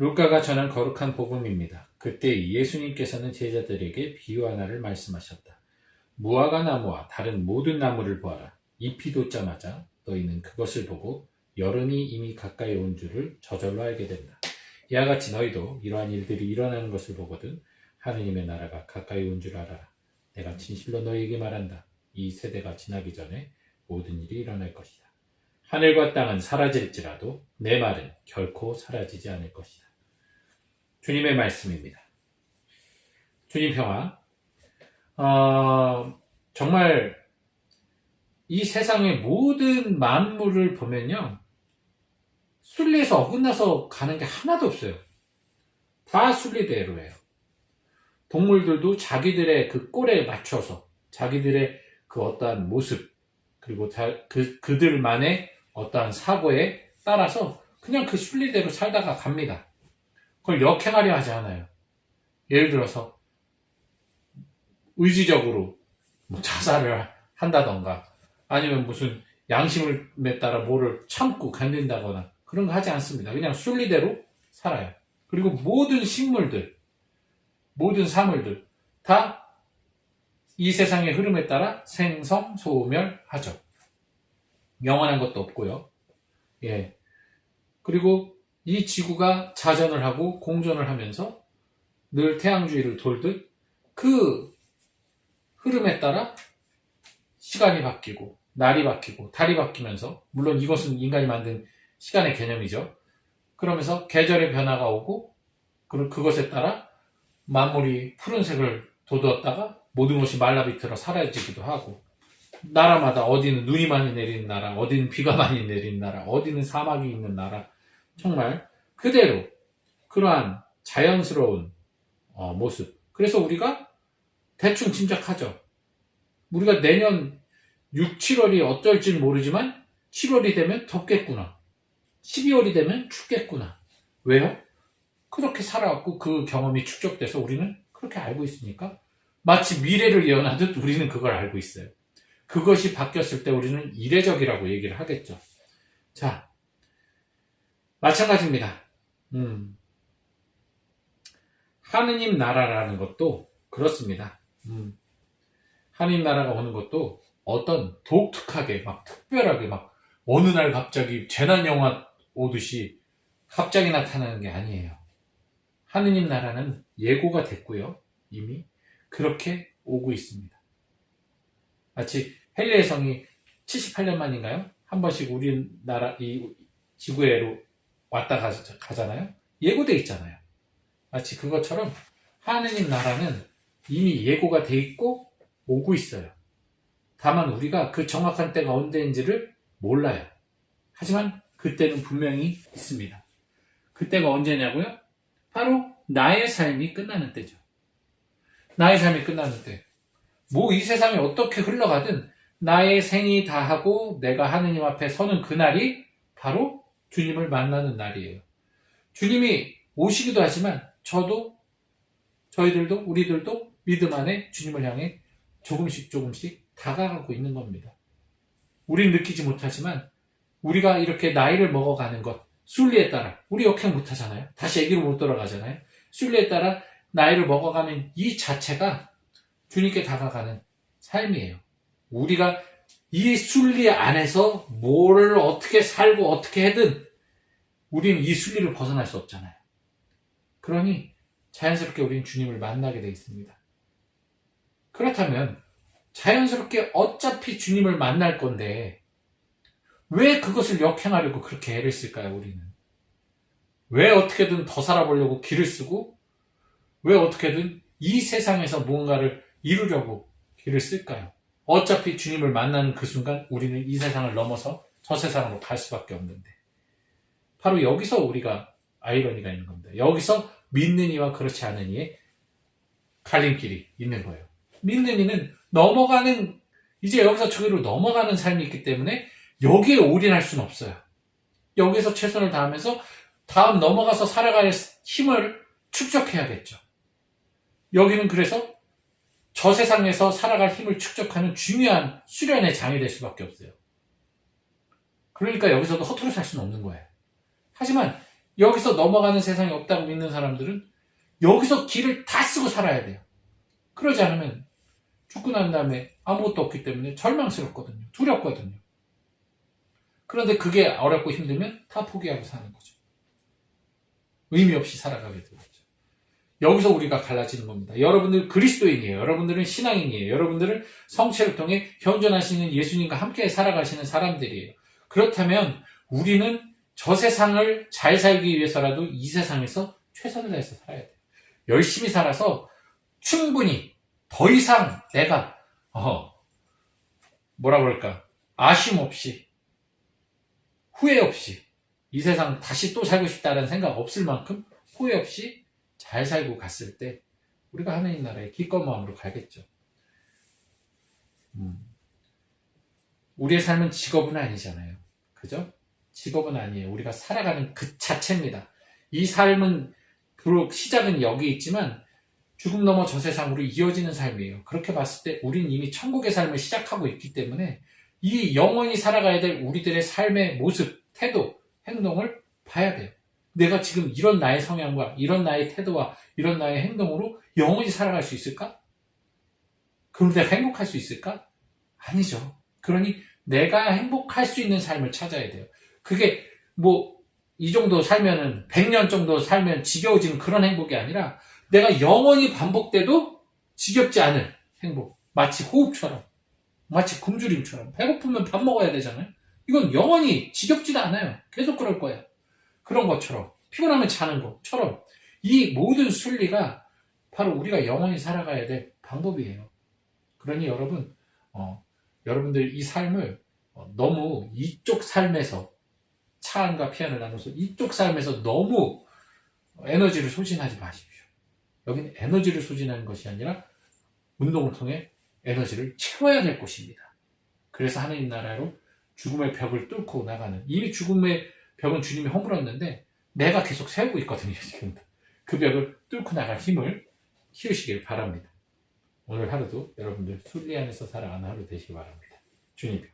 루카가 전한 거룩한 복음입니다. 그때 예수님께서는 제자들에게 비유 하나를 말씀하셨다. 무화과 나무와 다른 모든 나무를 보아라. 잎이 돋자마자 너희는 그것을 보고 여름이 이미 가까이 온 줄을 저절로 알게 된다. 이와 같이 너희도 이러한 일들이 일어나는 것을 보거든 하느님의 나라가 가까이 온 줄 알아라. 내가 진실로 너희에게 말한다. 이 세대가 지나기 전에 모든 일이 일어날 것이다. 하늘과 땅은 사라질지라도 내 말은 결코 사라지지 않을 것이다. 주님의 말씀입니다. 주님 평화. 어, 정말 이 세상의 모든 만물을 보면요. 순리에서 어긋나서 가는 게 하나도 없어요. 다 순리대로예요. 동물들도 자기들의 그 꼴에 맞춰서 자기들의 그 어떠한 모습 그리고 다, 그, 그들만의 어떠한 사고에 따라서 그냥 그 순리대로 살다가 갑니다. 그걸 역행하려 하지 않아요. 예를 들어서 의지적으로 뭐 자살을 한다던가 아니면 무슨 양심을 따라 뭐를 참고 견딘다거나 그런 거 하지 않습니다. 그냥 순리대로 살아요. 그리고 모든 식물들, 모든 사물들 다 이 세상의 흐름에 따라 생성, 소멸하죠. 영원한 것도 없고요. 예. 그리고 이 지구가 자전을 하고 공전을 하면서 늘 태양주위를 돌듯 그 흐름에 따라 시간이 바뀌고 날이 바뀌고 달이 바뀌면서 물론 이것은 인간이 만든 시간의 개념이죠. 그러면서 계절의 변화가 오고 그것에 따라 만물이 푸른색을 돋웠다가 모든 것이 말라비틀어 사라지기도 하고 나라마다 어디는 눈이 많이 내리는 나라, 어디는 비가 많이 내리는 나라, 어디는 사막이 있는 나라 정말 그대로 그러한 자연스러운 어, 모습 그래서 우리가 대충 짐작하죠. 우리가 내년 6, 7월이 어떨지 모르지만 7월이 되면 덥겠구나. 12월이 되면 춥겠구나. 왜요? 그렇게 살아왔고 그 경험이 축적돼서 우리는 그렇게 알고 있으니까 마치 미래를 예언하듯 우리는 그걸 알고 있어요. 그것이 바뀌었을 때 우리는 이례적이라고 얘기를 하겠죠. 자, 마찬가지입니다. 음. 하느님 나라라는 것도 그렇습니다. 음. 하느님 나라가 오는 것도 어떤 독특하게 막 특별하게 막 어느 날 갑자기 재난 영화 오듯이 갑자기 나타나는 게 아니에요. 하느님 나라는 예고가 됐고요. 이미 그렇게 오고 있습니다. 마치 헬리의 성이 78년 만인가요? 한 번씩 우리나라 이 지구에로 왔다 가잖아요. 예고돼 있잖아요. 마치 그것처럼 하느님 나라는 이미 예고가 돼 있고 오고 있어요. 다만 우리가 그 정확한 때가 언제인지를 몰라요. 하지만 그때는 분명히 있습니다. 그때가 언제냐고요? 바로 나의 삶이 끝나는 때죠. 나의 삶이 끝나는 때. 뭐 이 세상이 어떻게 흘러가든 나의 생이 다하고 내가 하느님 앞에 서는 그날이 바로 주님을 만나는 날이에요. 주님이 오시기도 하지만 저도 저희들도 우리들도 믿음 안에 주님을 향해 조금씩 조금씩 다가가고 있는 겁니다. 우린 느끼지 못하지만 우리가 이렇게 나이를 먹어가는 것 순리에 따라 우리 역행 못하잖아요. 다시 애기로 못 돌아가잖아요. 순리에 따라 나이를 먹어가는 이 자체가 주님께 다가가는 삶이에요. 우리가 이 순리 안에서 뭐를 어떻게 살고 어떻게 해든 우리는 이 순리를 벗어날 수 없잖아요. 그러니 자연스럽게 우리는 주님을 만나게 되어 있습니다. 그렇다면 자연스럽게 어차피 주님을 만날 건데 왜 그것을 역행하려고 그렇게 애를 쓸까요, 우리는? 왜 어떻게든 더 살아보려고 길을 쓰고 왜 어떻게든 이 세상에서 무언가를 이루려고 길을 쓸까요? 어차피 주님을 만나는 그 순간 우리는 이 세상을 넘어서 저 세상으로 갈 수밖에 없는데. 바로 여기서 우리가 아이러니가 있는 겁니다. 여기서 믿는 이와 그렇지 않은 이의 갈림길이 있는 거예요. 믿는 이는 넘어가는, 이제 여기서 저기로 넘어가는 삶이 있기 때문에 여기에 올인할 수는 없어요. 여기서 최선을 다하면서 다음 넘어가서 살아갈 힘을 축적해야겠죠. 여기는 그래서 저 세상에서 살아갈 힘을 축적하는 중요한 수련의 장이 될 수밖에 없어요. 그러니까 여기서도 허투루 살 수는 없는 거예요. 하지만 여기서 넘어가는 세상이 없다고 믿는 사람들은 여기서 길을 다 쓰고 살아야 돼요. 그러지 않으면 죽고 난 다음에 아무것도 없기 때문에 절망스럽거든요. 두렵거든요. 그런데 그게 어렵고 힘들면 다 포기하고 사는 거죠. 의미 없이 살아가게 되죠. 여기서 우리가 갈라지는 겁니다. 여러분들 그리스도인이에요. 여러분들은 신앙인이에요. 여러분들은 성체를 통해 현존하시는 예수님과 함께 살아가시는 사람들이에요. 그렇다면 우리는 저 세상을 잘 살기 위해서라도 이 세상에서 최선을 다해서 살아야 돼요. 열심히 살아서 충분히 더 이상 내가 어, 뭐라 그럴까 아쉬움 없이 후회 없이 이 세상 다시 또 살고 싶다는 생각 없을 만큼 후회 없이 잘 살고 갔을 때 우리가 하나님 나라에 기꺼운 마음으로 가겠죠. 음. 우리의 삶은 직업은 아니잖아요. 그죠? 직업은 아니에요. 우리가 살아가는 그 자체입니다. 이 삶은 비록 시작은 여기 있지만 죽음 넘어 저 세상으로 이어지는 삶이에요. 그렇게 봤을 때 우린 이미 천국의 삶을 시작하고 있기 때문에 이 영원히 살아가야 될 우리들의 삶의 모습, 태도, 행동을 봐야 돼요. 내가 지금 이런 나의 성향과 이런 나의 태도와 이런 나의 행동으로 영원히 살아갈 수 있을까? 그럼 내가 행복할 수 있을까? 아니죠. 그러니 내가 행복할 수 있는 삶을 찾아야 돼요. 그게 뭐 이 정도 살면은 100년 정도 살면 지겨워지는 그런 행복이 아니라 내가 영원히 반복돼도 지겹지 않을 행복. 마치 호흡처럼. 마치 굶주림처럼. 배고프면 밥 먹어야 되잖아요. 이건 영원히 지겹지도 않아요. 계속 그럴 거예요. 그런 것처럼. 피곤하면 자는 것처럼. 이 모든 순리가 바로 우리가 영원히 살아가야 될 방법이에요. 그러니 여러분, 어, 여러분들 이 삶을 어, 너무 이쪽 삶에서 차 안과 피안을 나눠서 이쪽 삶에서 너무 에너지를 소진하지 마십시오. 여기는 에너지를 소진하는 것이 아니라 운동을 통해 에너지를 채워야 될 곳입니다. 그래서 하나님 나라로 죽음의 벽을 뚫고 나가는 이미 죽음의 벽은 주님이 허물었는데 내가 계속 세우고 있거든요 지금 그 벽을 뚫고 나갈 힘을 키우시길 바랍니다. 오늘 하루도 여러분들 순리 안에서 살아가는 하루 되시기 바랍니다. 주님